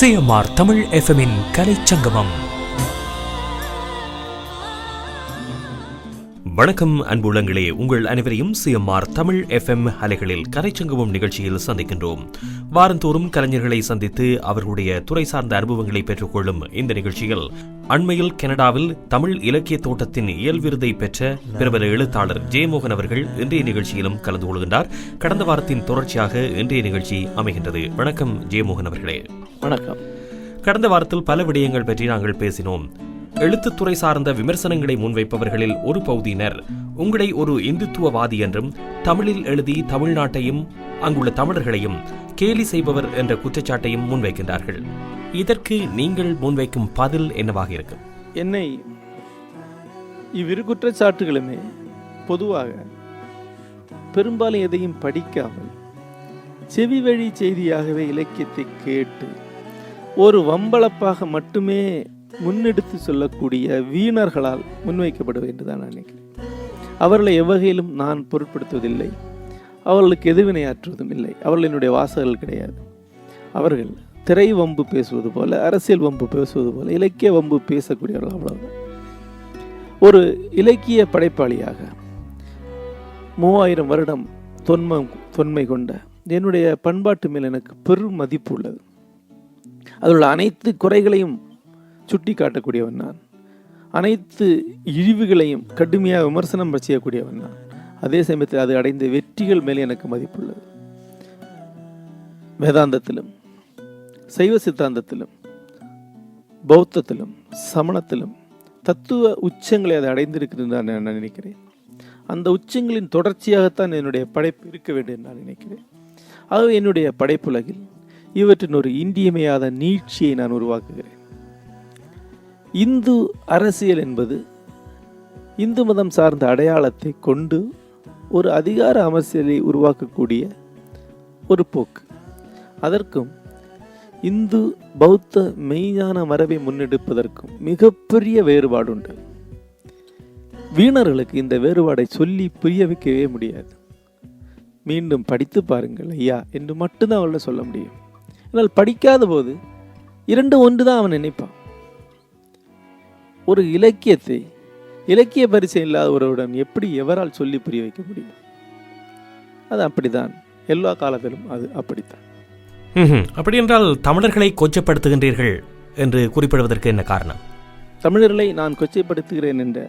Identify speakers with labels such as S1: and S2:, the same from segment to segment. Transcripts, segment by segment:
S1: CMR Tamil எஃப்எம்மின் கலைச்சங்கமம். வணக்கம் அன்புள்ளங்களே உங்கள் அனைவரையும் சிஎம்ஆர் தமிழ் எஃப்எம் அலைகளில் கலைச்சங்கமம் நிகழ்ச்சியில் சந்திக்கின்றோம். வாரந்தோறும் கலைஞர்களை சந்தித்து அவர்களுடைய துறை சார்ந்த அனுபவங்களை பெற்றுக்கொள்ளும் இந்த நிகழ்ச்சியில் அண்மையில் கனடாவில் தமிழ் இலக்கிய தோட்டத்தின் இயல் விருதை பெற்ற பிரபல எழுத்தாளர் ஜெயமோகன் அவர்கள் இன்றைய நிகழ்ச்சியிலும் கலந்து கொள்கின்றார். கடந்த வாரத்தின் தொடர்ச்சியாக இன்றைய நிகழ்ச்சி அமைகின்றது. வணக்கம் ஜெயமோகன் அவர்களே.
S2: வணக்கம்.
S1: கடந்த வாரத்தில் பல விடயங்கள் பற்றி நாங்கள் பேசினோம். எழுத்துத்துறை சார்ந்த விமர்சனங்களை முன்வைப்பவர்களில் ஒரு பகுதியினர் உங்களை ஒரு இந்துத்துவவாதி என்றும் தமிழில் எழுதி தமிழ்நாட்டையும் அங்குள்ள தமிழர்களையும் கேலி செய்பவர் என்ற குற்றச்சாட்டையும் முன்வைக்கின்றார்கள். இதற்கு நீங்கள் முன்வைக்கும் பதில் என்னவாக இருக்கும்?
S2: என்னை இவ்விரு குற்றச்சாட்டுகளுமே பொதுவாக பெரும்பாலும் எதையும் படிக்காமல் செவி வழி செய்தியாகவே இலக்கியத்தை கேட்டு ஒரு வம்பளப்பாக மட்டுமே முன்னெடுத்து சொல்லக்கூடிய வீணர்களால் முன்வைக்கப்பட வேண்டும் தான் நான் நினைக்கிறேன். அவர்களை எவ்வகையிலும் நான் பொருட்படுத்துவதில்லை. அவர்களுக்கு எதிர்வினையாற்றுவதும் இல்லை. அவர்கள் என்னுடைய வாசகர்கள் கிடையாது. அவர்கள் திரை வம்பு பேசுவது போல அரசியல் வம்பு பேசுவது போல இலக்கிய வம்பு பேசக்கூடியவர்கள் அவ்வளவுதான். ஒரு இலக்கிய படைப்பாளியாக மூவாயிரம் வருடம் தொன்மம் தொன்மை கொண்ட என்னுடைய பண்பாட்டு மேல் எனக்கு பெரும் மதிப்பு உள்ளது. அதில் உள்ள அனைத்து குறைகளையும் சுட்டி காட்டக்கூடியவன் நான். அனைத்து இழிவுகளையும் கடுமையாக விமர்சனம் செய்யக்கூடியவன் நான். அதே சமயத்தில் அது அடைந்த வெற்றிகள் மேலே எனக்கு மதிப்புள்ளது. வேதாந்தத்திலும் சைவ சித்தாந்தத்திலும் பௌத்தத்திலும் சமணத்திலும் தத்துவ உச்சங்களை அது அடைந்திருக்கிறது நான் நான் நினைக்கிறேன். அந்த உச்சங்களின் தொடர்ச்சியாகத்தான் என்னுடைய படைப்பு இருக்க வேண்டும் என்று நான் நினைக்கிறேன். ஆகவே என்னுடைய படைப்புலகில் இவற்றின் ஒரு இன்றியமையாத நீட்சியை நான் உருவாக்குகிறேன். இந்து அரசியல் என்பது இந்து மதம் சார்ந்த அடையாளத்தை கொண்டு ஒரு அதிகார அரசியலை உருவாக்கக்கூடிய ஒரு போக்கு. அதற்கும் இந்து பௌத்த மெய்ஞான மரபை முன்னெடுப்பதற்கும் மிகப்பெரிய வேறுபாடு உண்டு வீணர்களுக்கு இந்த வேறுபாடை சொல்லி புரிய வைக்கவே முடியாது. மீண்டும் படித்து பாருங்கள் ஐயா என்று மட்டும்தான் அவளை சொல்ல முடியும். ஆனால் படிக்காத போது இரண்டு ஒன்று தான் அவன் நினைப்பான். ஒரு இலக்கியத்தை இலக்கிய பரிச்சயம் இல்லாத ஒருவரிடம் எப்படி எவரால் சொல்லி புரிய வைக்க முடியும்? அது அப்படிதான் எல்லா காலத்திலும் அது அப்படித்தான்.
S1: அப்படி என்றால் தமிழர்களை கொச்சப்படுத்துகின்றீர்கள் என்று குறிப்பிடுவதற்கு என்ன காரணம்?
S2: தமிழர்களை நான் கொச்சைப்படுத்துகிறேன் என்ற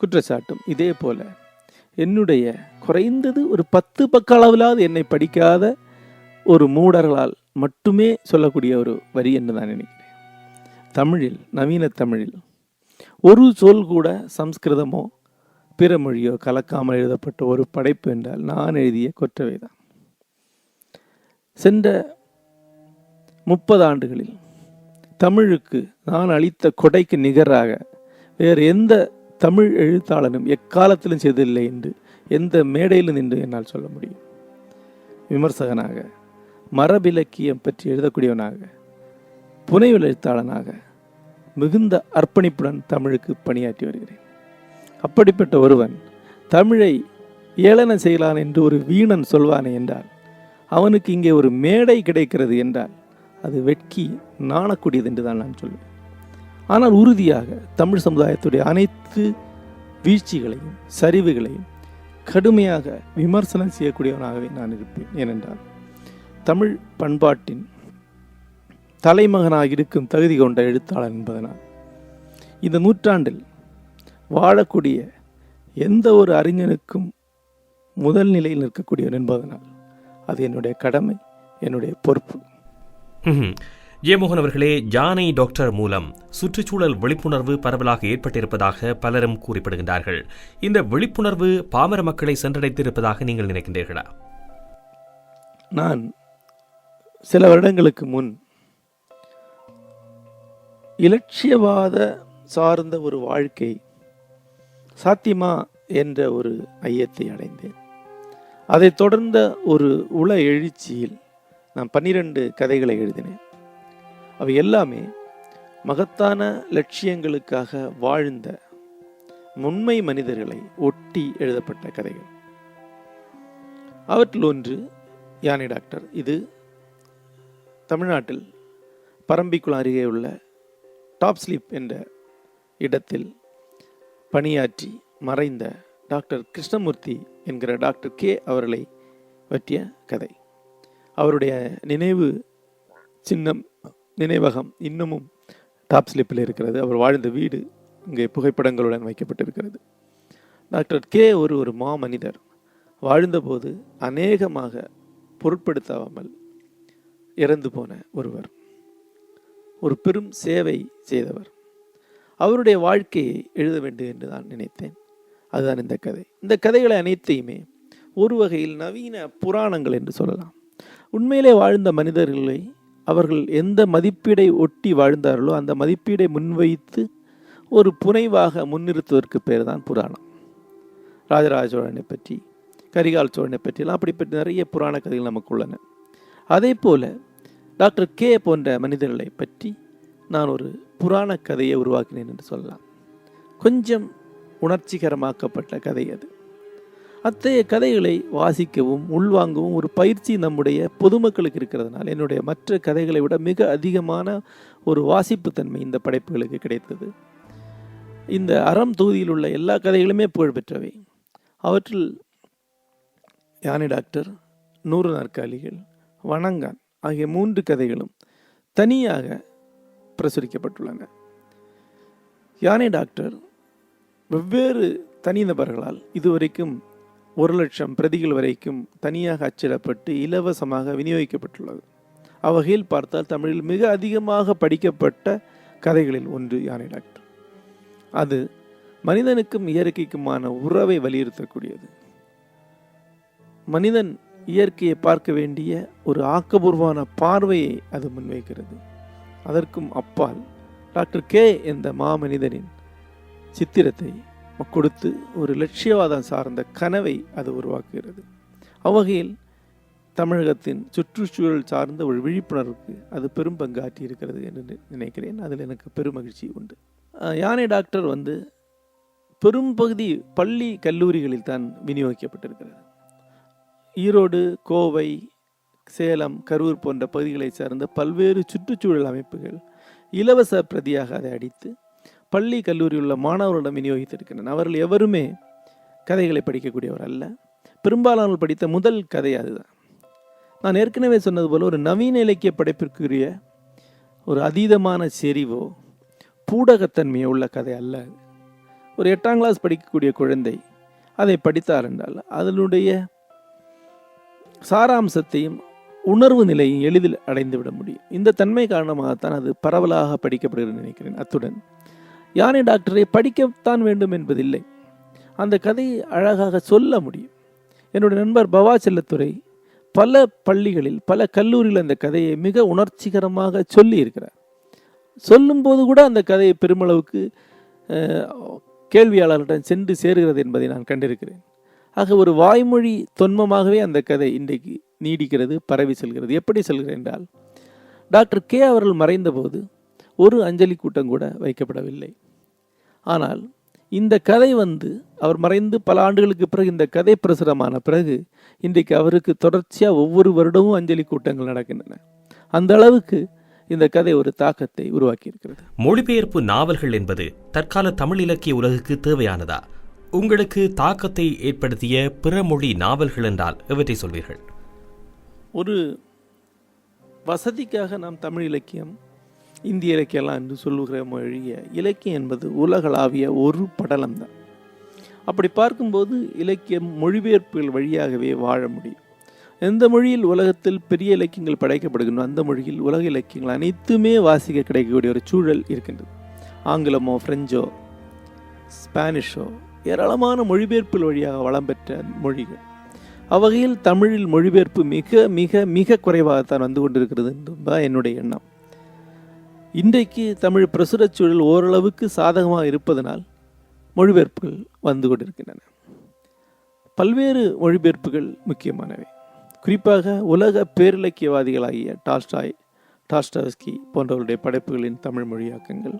S2: குற்றச்சாட்டும் இதே போல. என்னுடைய குறைந்தது ஒரு பத்து பக்க அளவிலாவது என்னை படிக்காத ஒரு மூடர்களால் மட்டுமே சொல்லக்கூடிய ஒரு வரி என்று நான் நினைக்கிறேன். தமிழில் நவீன தமிழில் ஒரு சொல் கூட சம்ஸ்கிருதமோ பிற மொழியோ கலக்காமல் எழுதப்பட்ட ஒரு படைப்பு என்றால் நான் எழுதிய கொற்றவைதான். சென்ற முப்பது ஆண்டுகளில் தமிழுக்கு நான் அளித்த கொடைக்கு நிகராக வேறு எந்த தமிழ் எழுத்தாளனும் எக்காலத்திலும் செய்ததில்லை என்று எந்த மேடையிலும் நின்று என்னால் சொல்ல முடியும். விமர்சகனாக மரபிலக்கியம் பற்றி எழுதக்கூடியவனாக புனைவில் எழுத்தாளனாக மிகுந்த அர்ப்பணிப்புடன் தமிழுக்கு பணியாற்றி வருகிறேன். அப்படிப்பட்ட ஒருவன் தமிழை ஏளன செய்யலான் என்று ஒரு வீணன் சொல்வானே என்றால் அவனுக்கு இங்கே ஒரு மேடை கிடைக்கிறது என்றால் அது வெட்கி நாணக்கூடியது என்று தான் நான் சொல்வேன். ஆனால் உறுதியாக தமிழ் சமுதாயத்துடைய அனைத்து வீழ்ச்சிகளையும் சரிவுகளையும் கடுமையாக விமர்சனம் செய்யக்கூடியவனாகவே நான் இருப்பேன். ஏனென்றால் தமிழ் பண்பாட்டின் தலைமகனாக இருக்கும் தகுதி கொண்ட எழுத்தாளர் என்பதனால் இந்த நூற்றாண்டில் வாழக்கூடிய எந்த ஒரு அறிஞனுக்கும் முதல் நிலையில் நிற்கக்கூடியவன் என்பதனால் அது என்னுடைய கடமை என்னுடைய பொறுப்பு.
S1: ஜெயமோகன் அவர்களே ஜானை டாக்டர் மூலம் சுற்றுச்சூழல் விழிப்புணர்வு பரவலாக ஏற்பட்டிருப்பதாக பலரும் குறிப்பிடுகின்றார்கள். இந்த விழிப்புணர்வு பாமர மக்களை சென்றடைத்திருப்பதாக நீங்கள் நினைக்கின்றீர்களா?
S2: நான் சில வருடங்களுக்கு முன் இலட்சியவாத சார்ந்த ஒரு வாழ்க்கை சாத்தியமா என்ற ஒரு ஐயத்தை அடைந்தேன். அதை தொடர்ந்த ஒரு உள எழுச்சியில் நான் பன்னிரண்டு கதைகளை எழுதினேன். அவை எல்லாமே மகத்தான லட்சியங்களுக்காக வாழ்ந்த உண்மை மனிதர்களை ஒட்டி எழுதப்பட்ட கதைகள். அவற்றில் ஒன்று யானை டாக்டர். இது தமிழ்நாட்டில் பரம்பிக்குளம் அருகே உள்ள டாப் ஸ்லீப் என்ற இடத்தில் பணியாற்றி மறைந்த டாக்டர் கிருஷ்ணமூர்த்தி என்கிற டாக்டர் கே அவர்களை பற்றிய கதை. அவருடைய நினைவு சின்னம் நினைவகம் இன்னமும் டாப் ஸ்லிப்பில் இருக்கிறது. அவர் வாழ்ந்த வீடு இங்கே புகைப்படங்களுடன் வைக்கப்பட்டிருக்கிறது. டாக்டர் கே ஒரு ஒரு மாமனிதர். வாழ்ந்தபோது அநேகமாக பொருட்படுத்தாமல் இறந்து போன ஒருவர். ஒரு பெரும் சேவை செய்தவர். அவருடைய வாழ்க்கையை எழுத வேண்டும் என்று நான் நினைத்தேன். அதுதான் இந்த கதை. இந்த கதைகளை அனைத்தையுமே ஒரு வகையில் நவீன புராணங்கள் என்று சொல்லலாம். உண்மையிலே வாழ்ந்த மனிதர்களை அவர்கள் எந்த மதிப்பீடை ஒட்டி வாழ்ந்தார்களோ அந்த மதிப்பீடை முன்வைத்து ஒரு புனைவாக முன்னிறுத்துவதற்கு பேர் தான் புராணம். ராஜராஜ சோழனை பற்றி கரிகால் சோழனை பற்றியெல்லாம் அப்படிப்பட்ட நிறைய புராண கதைகள் நமக்கு உள்ளன. அதே போல் டாக்டர் கே போன்ற மனிதர்களை பற்றி நான் ஒரு புராண கதையை உருவாக்கினேன் என்று சொல்லலாம். கொஞ்சம் உணர்ச்சிகரமாக்கப்பட்ட கதை அது. அத்தகைய கதைகளை வாசிக்கவும் உள்வாங்கவும் ஒரு பயிற்சி நம்முடைய பொதுமக்களுக்கு இருக்கிறதுனால என்னுடைய மற்ற கதைகளை விட மிக அதிகமான ஒரு வாசிப்புத்தன்மை இந்த படைப்புகளுக்கு கிடைத்தது. இந்த அறம் தொகுதியில் உள்ள எல்லா கதைகளுமே புகழ்பெற்றவை. அவற்றில் யானை டாக்டர் நூறு நாற்காலிகள் வணங்கான் ஆகிய மூன்று கதைகளும் தனியாக பிரசுரிக்கப்பட்டுள்ளன. யானை டாக்டர் வெவ்வேறு தனிநபர்களால் இதுவரைக்கும் ஒரு லட்சம் பிரதிகள் வரைக்கும் தனியாக அச்சிடப்பட்டு இலவசமாக விநியோகிக்கப்பட்டுள்ளது. அவ்வகையில் பார்த்தால் தமிழில் மிக அதிகமாக படிக்கப்பட்ட கதைகளில் ஒன்று யானை டாக்டர். அது மனிதனுக்கும் இயற்கைக்குமான உறவை வலியுறுத்தக்கூடியது. மனிதன் இயற்கையை பார்க்க வேண்டிய ஒரு ஆக்கபூர்வமான பார்வையை அது முன்வைக்கிறது. அதற்கும் அப்பால் டாக்டர் கே என்ற மாமனிதனின் சித்திரத்தை கொடுத்து ஒரு லட்சியவாதம் சார்ந்த கனவை அது உருவாக்குகிறது. அவ்வகையில் தமிழகத்தின் சுற்றுச்சூழல் சார்ந்த ஒரு விழிப்புணர்வுக்கு அது பெரும் பங்காற்றி இருக்கிறது என்று நினைக்கிறேன். அதில் எனக்கு பெரும் மகிழ்ச்சி உண்டு யானை டாக்டர் வந்து பெரும்பகுதி பள்ளி கல்லூரிகளில் தான் விநியோகிக்கப்பட்டிருக்கிறது ஈரோடு கோவை சேலம் கரூர் போன்ற பகுதிகளைச் சார்ந்த பல்வேறு சுற்றுச்சூழல் அமைப்புகள் இலவச பிரதியாக அதை அடித்து பள்ளி கல்லூரி உள்ள மாணவர்களிடம் விநியோகித்திருக்கின்றன. அவர்கள் எவருமே கதைகளை படிக்கக்கூடியவர் அல்ல. பெரும்பாலானோர் படித்த முதல் கதை அதுதான். நான் ஏற்கனவே சொன்னது போல் ஒரு நவீன இலக்கிய படைப்பிற்குரிய ஒரு அதீதமான செறிவோ பூடகத்தன்மையோ உள்ள கதை அல்ல. ஒரு எட்டாம் கிளாஸ் படிக்கக்கூடிய குழந்தை அதை படித்தார் என்றால் அதனுடைய சாராம்சத்தையும் உணர்வு நிலையும் எளிதில் அடைந்து விட முடியும். இந்த தன்மை காரணமாகத்தான் அது பரவலாக படிக்கப்படுகிறது நினைக்கிறேன். அத்துடன் யானை டாக்டரை படிக்கத்தான் வேண்டும் என்பதில்லை. அந்த கதையை அழகாக சொல்ல முடியும். என்னுடைய நண்பர் பவா செல்லத்துறை பல பள்ளிகளில் பல கல்லூரியில் அந்த கதையை மிக உணர்ச்சிகரமாக சொல்லி இருக்கிறார் சொல்லும்போது கூட அந்த கதையை பெருமளவுக்கு கேள்வியாளர்களிடம் சென்று சேருகிறது என்பதை நான் கண்டிருக்கிறேன். ஆக ஒரு வாய்மொழி தொன்மமாகவே அந்த கதை இன்றைக்கு நீடிக்கிறது பரவி செல்கிறது. எப்படி செல்கிறது என்றால் டாக்டர் கே அவர்கள் மறைந்தபோது ஒரு அஞ்சலி கூட்டம் கூட வைக்கப்படவில்லை. ஆனால் இந்த கதை வந்து அவர் மறைந்து பல ஆண்டுகளுக்கு பிறகு இந்த கதை பிரசுரமான பிறகு இன்றைக்கு அவருக்கு தொடர்ச்சியாக ஒவ்வொரு வருடமும் அஞ்சலி கூட்டங்கள் நடக்கின்றன. அந்த அளவுக்கு இந்த கதை ஒரு தாக்கத்தை உருவாக்கியிருக்கிறது.
S1: மொழிபெயர்ப்பு நாவல்கள் என்பது தற்கால தமிழ் இலக்கிய உலகுக்கு தேவையானதா? உங்களுக்கு தாக்கத்தை ஏற்படுத்திய பிற மொழி நாவல்கள் என்றால் எவற்றை சொல்வீர்கள்?
S2: ஒரு வசதிக்காக நாம் தமிழ் இலக்கியம் இந்திய இலக்கியம்லாம் என்று சொல்லுகிற மொழிய இலக்கியம் என்பது உலகளாவிய ஒரு படலம் தான் அப்படி பார்க்கும்போது இலக்கியம் மொழிபெயர்ப்புகள் வழியாகவே வாழ முடியும். எந்த மொழியில் உலகத்தில் பெரிய இலக்கியங்கள் படைக்கப்படுகின்றன அந்த மொழியில் உலக இலக்கியங்கள் அனைத்துமே வாசிக்க கிடைக்கக்கூடிய ஒரு சூழல் இருக்கின்றது. ஆங்கிலமோ ஃப்ரெஞ்சோ ஸ்பானிஷோ ஏராளமான மொழிபெயர்ப்பு வழியாக வளம் பெற்ற மொழிகள். அவ்வகையில் தமிழில் மொழிபெயர்ப்பு மிக மிக மிக குறைவாகத்தான் வந்து கொண்டிருக்கிறது என்பதுதான் என்னுடைய எண்ணம். இன்றைக்கு தமிழ் பிரசுரச் சூழல் ஓரளவுக்கு சாதகமாக இருப்பதனால் மொழிபெயர்ப்புகள் வந்து கொண்டிருக்கின்றன. பல்வேறு மொழிபெயர்ப்புகள் முக்கியமானவை. குறிப்பாக உலக பேரிலக்கியவாதிகளாகிய டால்ஸ்டாய் டாஸ்டாஸ்கி போன்றவருடைய படைப்புகளின் தமிழ் மொழியாக்கங்கள்.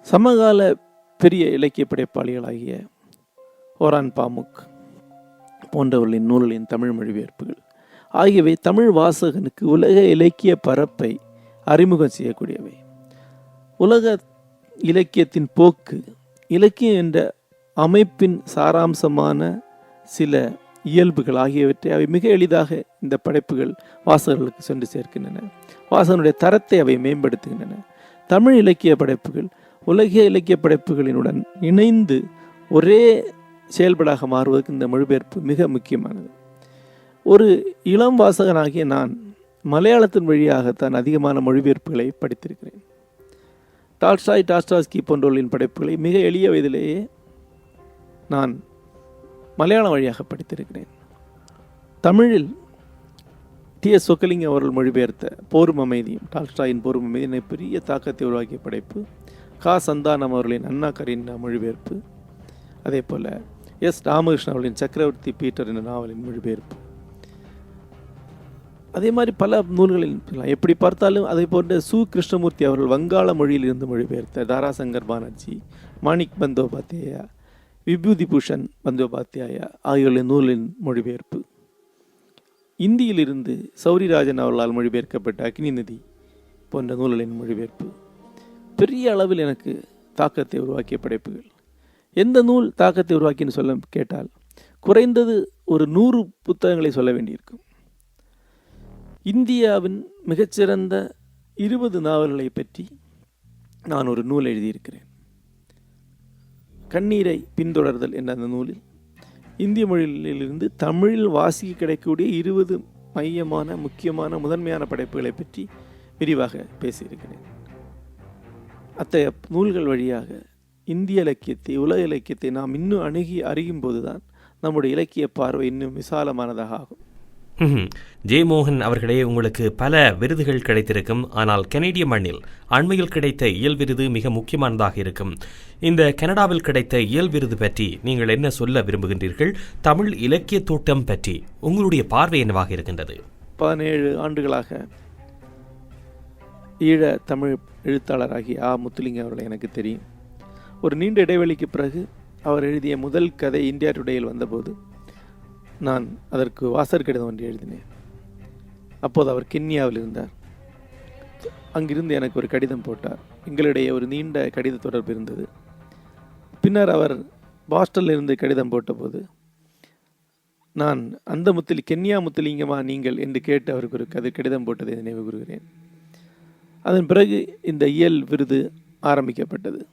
S2: சமகால பெரிய இலக்கிய படைப்பாளிகளாகிய ஓரான் பாமுக் போன்றவர்களின் நூல்களின் தமிழ் மொழிபெயர்ப்புகள். ஆகியவை தமிழ் வாசகனுக்கு உலக இலக்கிய பரப்பை அறிமுகம் செய்யக்கூடியவை. உலக இலக்கியத்தின் போக்கு இலக்கியம் என்ற அமைப்பின் சாராம்சமான சில இயல்புகள் ஆகியவற்றை அவை மிக எளிதாக இந்த படைப்புகள் வாசகர்களுக்கு சென்று சேர்க்கின்றன. வாசகனுடைய தரத்தை அவை மேம்படுத்துகின்றன. தமிழ் இலக்கிய படைப்புகள் உலகிய இலக்கிய படைப்புகளினுடன் இணைந்து ஒரே செயல்படாக மாறுவதற்கு இந்த மொழிபெயர்ப்பு மிக முக்கியமானது. ஒரு இளம் வாசகனாகிய நான் மலையாளத்தின் வழியாகத்தான் அதிகமான மொழிபெயர்ப்புகளை படித்திருக்கிறேன். டால்ஸ்டாய் டாஸ்டாஸ்கி போன்றவர்களின் படைப்புகளை மிக எளிய வயதிலேயே நான் மலையாளம் வழியாக படித்திருக்கிறேன். தமிழில் டி. எஸ். சொக்கலிங் அவர்கள் மொழிபெயர்த்த போரும் அமைதியும் டால்ஸ்டாயின் போரும் அமைதியும் பெரிய தாக்கத்தை உருவாக்கிய படைப்பு. கா சந்தானம் அவர்களின் அண்ணா கரின் மொழிபெயர்ப்பு. அதே போல் எஸ் ராமகிருஷ்ணன் அவர்களின் சக்கரவர்த்தி பீட்டர் என்ற நாவலின் மொழிபெயர்ப்பு. அதே மாதிரி பல நூல்களில் எப்படி பார்த்தாலும் அதே போன்ற சு. கிருஷ்ணமூர்த்தி அவர்கள் வங்காள மொழியில் இருந்து மொழிபெயர்த்த தாராசங்கர் பானர்ஜி மாணிக் பந்தோபாத்தியாயா விபூதி பூஷன் பந்தோபாத்தியாயா ஆகியோரின் நூலின் மொழிபெயர்ப்பு. இந்தியிலிருந்து சௌரிராஜன் அவர்களால் மொழிபெயர்க்கப்பட்ட அக்னி நதி போன்ற நூல்களின் மொழிபெயர்ப்பு. பெரிய அளவில் எனக்கு தாக்கத்தை உருவாக்கிய படைப்புகள். எந்த நூல் தாக்கத்தை உருவாக்கின்னு சொல்ல கேட்டால் குறைந்தது ஒரு நூறு புத்தகங்களை சொல்ல வேண்டியிருக்கும். இந்தியாவின் மிகச்சிறந்த இருபது நாவல்களை பற்றி நான் ஒரு நூல் எழுதியிருக்கிறேன். கண்ணீரை பின்தொடர்தல் என்ற அந்த நூலில் இந்திய மொழியிலிருந்து தமிழில் வாசிக்க கிடைக்கக்கூடிய இருபது மையமான முக்கியமான முதன்மையான படைப்புகளை பற்றி விரிவாக பேசியிருக்கிறேன். அத்தகைய நூல்கள் வழியாக இந்திய இலக்கியத்தை உலக இலக்கியத்தை நாம் இன்னும் அணுகி அறியும் போதுதான் நம்முடைய இலக்கிய பார்வை இன்னும் விசாலமானதாக ஆகும்.
S1: ம்ஹும். ஜே மோகன் அவர்களே உங்களுக்கு பல விருதுகள் கிடைத்திருக்கும். ஆனால் கனேடிய மண்ணில் அண்மையில் கிடைத்த இயல் விருது மிக முக்கியமானதாக இருக்கும். இந்த கனடாவில் கிடைத்த இயல் விருது பற்றி நீங்கள் என்ன சொல்ல விரும்புகின்றீர்கள்? தமிழ் இலக்கிய தோட்டம் பற்றி உங்களுடைய பார்வை என்னவாக இருக்கின்றது?
S2: பதினேழு ஆண்டுகளாக ஈழ தமிழ் எழுத்தாளராகிய ஆ. முத்துலிங்க அவர்களை எனக்கு தெரியும். ஒரு நீண்ட இடைவெளிக்கு பிறகு அவர் எழுதிய முதல் கதை இந்தியா டுடேயில் வந்தபோது நான் அதற்கு வாசர் கடிதம் ஒன்று எழுதினேன். அப்போது அவர் கென்யாவில் இருந்தார். அங்கிருந்து எனக்கு ஒரு கடிதம் போட்டார். எங்களிடையே ஒரு நீண்ட கடித தொடர்பு இருந்தது. பின்னர் அவர் பாஸ்டலில் இருந்து கடிதம் போட்டபோது நான் அந்த முத்தலி கென்யா முத்துலிங்கமா நீங்கள்? என்று கேட்டு அவருக்கு ஒரு கதை கடிதம் போட்டதை நினைவு கூறுகிறேன். அதன் பிறகு இந்த இயல் விருது ஆரம்பிக்கப்பட்டது.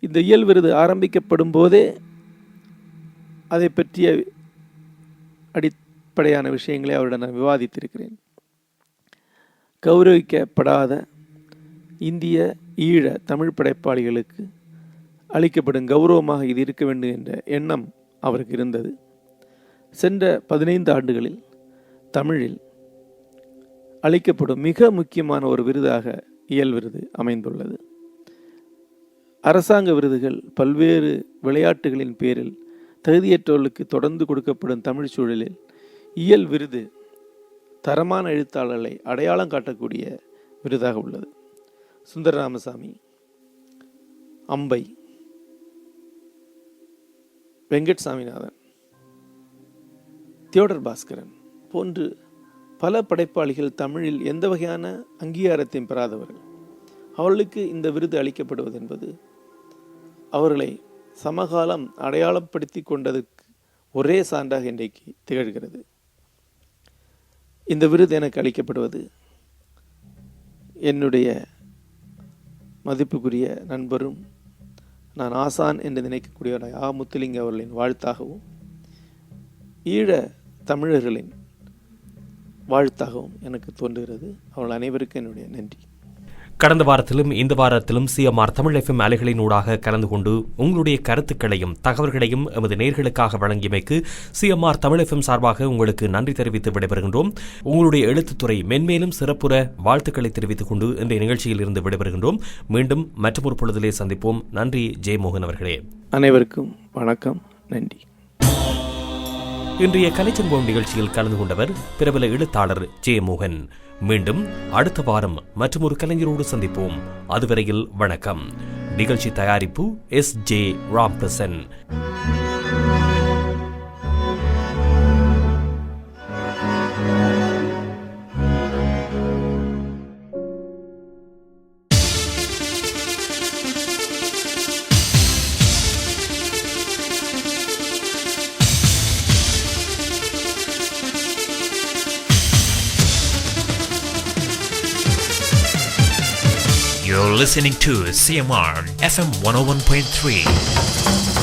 S2: இந்த இயல் விருது ஆரம்பிக்கப்படும் போதே அதை பற்றிய அடிப்படையான விஷயங்களை அவருடன் நான் விவாதித்திருக்கிறேன். கௌரவிக்கப்படாத இந்திய ஈழ தமிழ் படைப்பாளிகளுக்கு அளிக்கப்படும் கௌரவமாக இது இருக்க வேண்டும் என்ற எண்ணம் அவருக்கு இருந்தது. சென்ற பதினைந்து ஆண்டுகளில் தமிழில் அளிக்கப்படும் மிக முக்கியமான ஒரு விருதாக இயல் விருது அமைந்துள்ளது. அரசாங்க விருதுகள் பல்வேறு விளையாட்டுகளின் பேரில் தகுதியற்றவர்களுக்கு தொடர்ந்து கொடுக்கப்படும் தமிழ் சூழலில் இயல் விருது தரமான எழுத்தாளர்களை அடையாளம் காட்டக்கூடிய விருதாக உள்ளது. சுந்தர ராமசாமி அம்பை வெங்கட் சாமிநாதன் தியோடர் பாஸ்கரன் போன்று பல படைப்பாளிகள் தமிழில் எந்த வகையான அங்கீகாரத்தையும் பெறாதவர்கள். அவர்களுக்கு இந்த விருது அளிக்கப்படுவது என்பது அவர்களை சமகாலம் அடையாளப்படுத்தி கொண்டதற்கு ஒரே சான்றாக இன்றைக்கு திகழ்கிறது. இந்த விருது எனக்கு அளிக்கப்படுவது என்னுடைய மதிப்புக்குரிய நண்பரும் நான் ஆசான் என்று நினைக்கக்கூடிய ஆ. முத்துலிங்க அவர்களின் வாழ்த்தாகவும் ஈழ தமிழர்களின் வாழ்த்தாகவும் எனக்கு தோன்றுகிறது. அவர்கள் அனைவருக்கும் என்னுடைய நன்றி.
S1: கடந்த வாரத்திலும் இந்த வாரத்திலும் சிஎம்ஆர் தமிழ் எஃப்எம் அலைகளினூடாக கலந்து கொண்டு உங்களுடைய கருத்துக்களையும் தகவல்களையும் எமது நேர்களுக்காக வழங்கியமைக்கு சிஎம்ஆர் தமிழ் எஃப்எம் சார்பாக உங்களுக்கு நன்றி தெரிவித்து விடைபெறுகின்றோம். உங்களுடைய எழுத்துத்துறை மென்மேலும் சிறப்புற வாழ்த்துக்களை தெரிவித்துக் கொண்டு இன்றைய நிகழ்ச்சியில் இருந்து விடைபெறுகின்றோம். மீண்டும் மற்றொரு பொழுதிலே சந்திப்போம். நன்றி. ஜெயமோகன் அவர்களே.
S2: அனைவருக்கும் வணக்கம். நன்றி.
S1: இன்றைய கலைச்சம்பவம் நிகழ்ச்சியில் கலந்து கொண்டவர் பிரபல எழுத்தாளர் ஜெயமோகன். மீண்டும் அடுத்த வாரம் மற்றொரு கலைஞரோடு சந்திப்போம். அதுவரையில் வணக்கம். நிகழ்ச்சி தயாரிப்பு S J Ramprasan
S3: listening to CMR FM 101.3.